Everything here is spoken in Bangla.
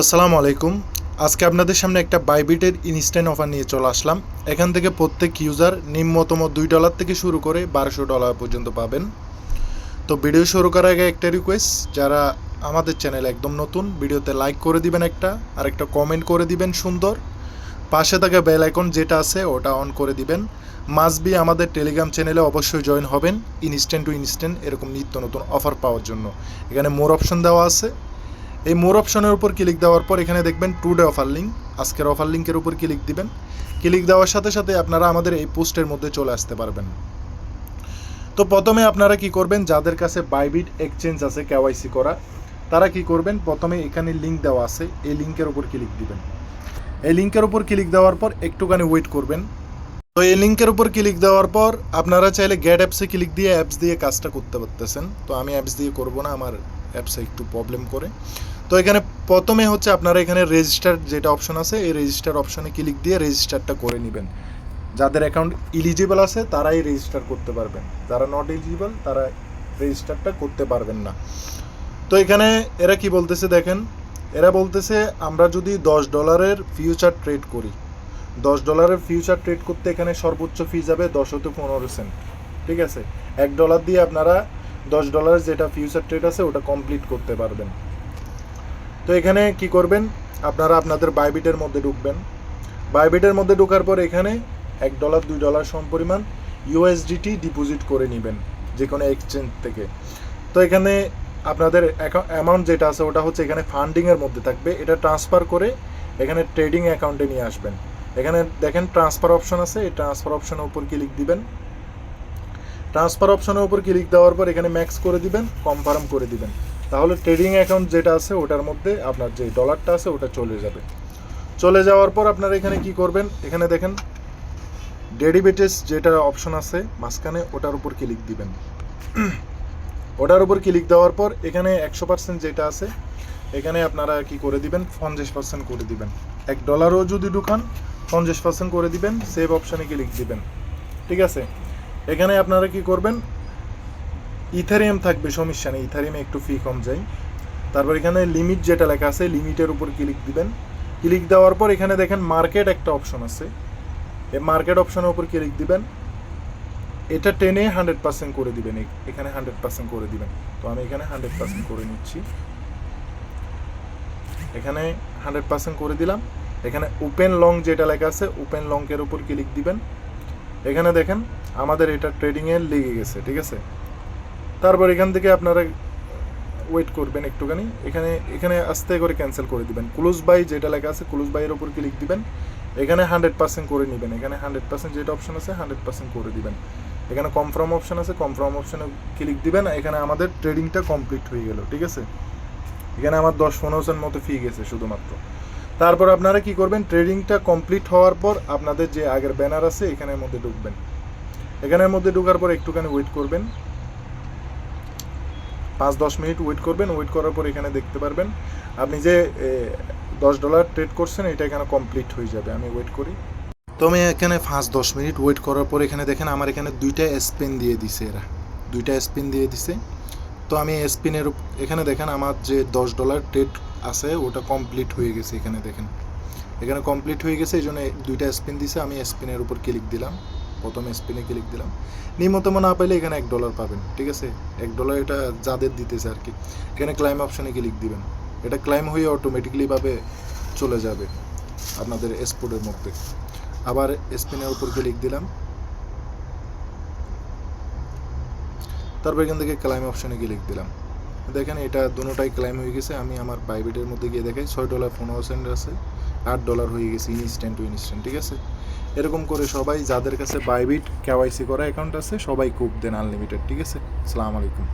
আসসালামু আলাইকুম। আজকে আপনাদের সামনে একটা বাইবিটের ইনস্ট্যান্ট অফার নিয়ে চলে আসলাম। এখান থেকে প্রত্যেক ইউজার নিম্নতম দুই ডলার থেকে শুরু করে বারোশো ডলার পর্যন্ত পাবেন। তো ভিডিও শুরু করার আগে একটা রিকোয়েস্ট যারা আমাদের চ্যানেল একদম নতুন ভিডিওতে লাইক করে দিবেন একটা, আর একটা কমেন্ট করে দিবেন সুন্দর। পাশে থাকা বেল আইকন যেটা আছে, ওটা অন করে দিবেন। মাস্ট বি আমাদের টেলিগ্রাম চ্যানেলে অবশ্যই জয়েন হবেন ইনস্ট্যান্ট টু ইনস্ট্যান্ট এরকম নিত্য নতুন অফার পাওয়ার জন্য। এখানে মোর অপশন দেওয়া আছে। এই মোর অপশনের উপর ক্লিক দেওয়ার পর এখানে দেখবেন টু ডে অফার লিঙ্ক। আজকের অফার লিঙ্কের উপর ক্লিক দিবেন। ক্লিক দেওয়ার সাথে সাথে আপনারা আমাদের এই পোস্টের মধ্যে চলে আসতে পারবেন। তো প্রথমে আপনারা কি করবেন, যাদের কাছে বাইবিট এক্সচেঞ্জ আছে কেওয়াইসি করা, তারা কি করবেন, প্রথমে এখানে লিঙ্ক দেওয়া আছে, এই লিঙ্কের উপর ক্লিক দিবেন। এই লিঙ্কের উপর ক্লিক দেওয়ার পর একটুখানি ওয়েট করবেন। তো এই লিঙ্কের উপর ক্লিক দেওয়ার পর আপনারা চাইলে গ্যাট অ্যাপসে ক্লিক দিয়ে অ্যাপস দিয়ে কাজটা করতে পারতেছেন। তো আমি অ্যাপস দিয়ে করব না, আমার অ্যাপসে একটু প্রবলেম করে। তো এখানে প্রথমে হচ্ছে আপনারা এখানে রেজিস্টার যেটা অপশন আছে, এই রেজিস্টার অপশনে ক্লিক দিয়ে রেজিস্টারটা করে নেবেন। যাদের অ্যাকাউন্ট ইলিজিবল আছে, তারাই রেজিস্টার করতে পারবেন। যারা নট এলিজিবল তারা রেজিস্টারটা করতে পারবেন না। তো এখানে এরা কি বলতেছে দেখেন, এরা বলতেছে আমরা যদি দশ ডলারের ফিউচার ট্রেড করি, দশ ডলারের ফিউচার ট্রেড করতে এখানে সর্বোচ্চ ফি যাবে দশ হতে পনেরো সেন্ট ঠিক আছে? এক ডলার দিয়ে আপনারা দশ ডলারের যেটা ফিউচার ট্রেড আছে, ওটা কমপ্লিট করতে পারবেন। তো এখানে কি করবেন? আপনারা আপনাদের বাইবিটের মধ্যে ঢুকবেন। বাইবিটের মধ্যে ঢোকার পর এখানে এক ডলার দুই ডলার সম পরিমাণ ইউএসডিটি ডিপোজিট করে নেবেন, যে কোনো এক্সচেঞ্জ থেকে। তো এখানে আপনাদের অ্যামাউন্ট যেটা আছে ওটা হচ্ছে এখানে ফান্ডিংয়ের মধ্যে থাকবে। এটা ট্রান্সফার করে এখানে ট্রেডিং অ্যাকাউন্টে নিয়ে আসবেন। এখানে দেখেন ট্রান্সফার অপশন আছে। এই ট্রান্সফার অপশনের উপর ক্লিক দিবেন। ট্রান্সফার অপশনের উপর ক্লিক দেওয়ার পর এখানে ম্যাক্স করে দিবেন কনফার্ম করে দিবেন। তাহলে ট্রেডিং অ্যাকাউন্ট যেটা আছে, ওটার মধ্যে আপনার যে ডলারটা আছে, ওটা চলে যাবে। চলে যাওয়ার পর আপনারা এখানে কি করবেন? এখানে দেখেন ডেরিভেটিভস যেটা অপশন আছে, মাঝখানে ওটার উপর ক্লিক দিবেন। ওটার উপর ক্লিক দেওয়ার পর এখানে একশো পার্সেন্ট যেটা আছে, এখানে আপনারা কি করে দিবেন? পঞ্চাশ পার্সেন্ট করে দিবেন। এক ডলারও যদি ঢুকান, পঞ্চাশ পার্সেন্ট করে দিবেন সেভ অপশানে ক্লিক দিবেন। ঠিক আছে? এখানে আপনারা কি করবেন? ইথারিয়াম থাকবে, সমস্যা নেই, ইথারিয়ামে একটু ফি কম যায়। তারপর এখানে লিমিট যেটা লেখা আছে লিমিটের উপর ক্লিক দিবেন। ক্লিক দেওয়ার পর এখানে দেখেন মার্কেট একটা অপশন আছে। এই মার্কেট অপশনের উপর ক্লিক দিবেন। এটা টেনে হান্ড্রেড পার্সেন্ট করে দিবেন এখানে হান্ড্রেড পার্সেন্ট করে দিবেন। তো আমি এখানে হান্ড্রেড পার্সেন্ট করে নিচ্ছি। এখানে হান্ড্রেড পার্সেন্ট করে দিলাম। এখানে ওপেন লং যেটা লেখা আছে ওপেন লংকের উপর ক্লিক দিবেন। এখানে দেখেন আমাদের এটা ট্রেডিংয়ে লেগে গেছে, ঠিক আছে? তারপর এখান থেকে আপনারা ওয়েট করবেন একটুখানি। এখানে এখানে আস্তে করে ক্যান্সেল করে দিবেন। ক্লোজ বাই যেটা লেখা আছে ক্লোজ বাইয়ের ওপর ক্লিক দিবেন। এখানে হান্ড্রেড পার্সেন্ট করে নেবেন। এখানে হান্ড্রেড পার্সেন্ট যেটা অপশন আছে হান্ড্রেড পার্সেন্ট করে দিবেন। এখানে কনফার্ম অপশন আছে কনফার্ম অপশনে ক্লিক দিবেন। এখানে আমাদের ট্রেডিংটা কমপ্লিট হয়ে গেল, ঠিক আছে? এখানে আমার দশ পনেরো সেন্ট মতো ফি গেছে শুধুমাত্র। তারপর আপনারা কি করবেন? ট্রেডিংটা কমপ্লিট হওয়ার পর আপনাদের যে আগের ব্যানার আছে, এখানের মধ্যে ঢুকবেন। এখানের মধ্যে ঢোকার পর একটুখানি ওয়েট করবেন। পাঁচ, দশ মিনিট ওয়েট করবেন ওয়েট করার পর এখানে দেখতে পারবেন। আপনি যে দশ ডলার ট্রেড করছেন, এটা এখানে কমপ্লিট হয়ে যাবে। আমি ওয়েট করি। তো আমি এখানে পাঁচ, দশ মিনিট ওয়েট করার পর এখানে দেখেন, আমার এখানে দুইটা স্পিন দিয়ে দিছে এরা। দুইটা স্পিন দিয়ে দিছে। তো আমি স্পিনের এখানে দেখেন, আমার যে দশ ডলার ট্রেড আছে, ওটা কমপ্লিট হয়ে গেছে এখানে দেখেন। এখানে কমপ্লিট হয়ে গেছে, এই জন্য দুইটা স্পিন দিছে, আমি স্পিনের উপর ক্লিক দিলাম। প্রথম স্পিনে ক্লিক দিলাম। নিম্নতম না পেলে এখানে এক ডলার পাবেন, ঠিক আছে? এক ডলার এটা যাদের দিতেছে আর কি। এখানে ক্লাইম অপশানে ক্লিক দিবেন। এটা ক্লাইম হয়ে অটোমেটিকলিভাবে চলে যাবে আপনাদের এক্সপোর্টের মধ্যে। আবার স্পিনের উপর ক্লিক দিলাম। তারপর এখান থেকে ক্লাইম অপশানে ক্লিক দিলাম। দেখেন এটা দুটোটাই ক্লাইম হয়ে গেছে, আমি আমার প্রাইভেটের মধ্যে গিয়ে দেখাই। ছয় ডলার পনেরো সেন্ট আছে। আট ডলার হয়ে গেছে ইনস্ট্যান্ট টু ইনস্ট্যান্ট ঠিক আছে? এরকম করে সবাই যাদের কাছে বাইবিট কেওয়াইসি করা অ্যাকাউন্ট আছে, সবাই কুপ দেন আনলিমিটেড ঠিক আছে? আসসালামু আলাইকুম।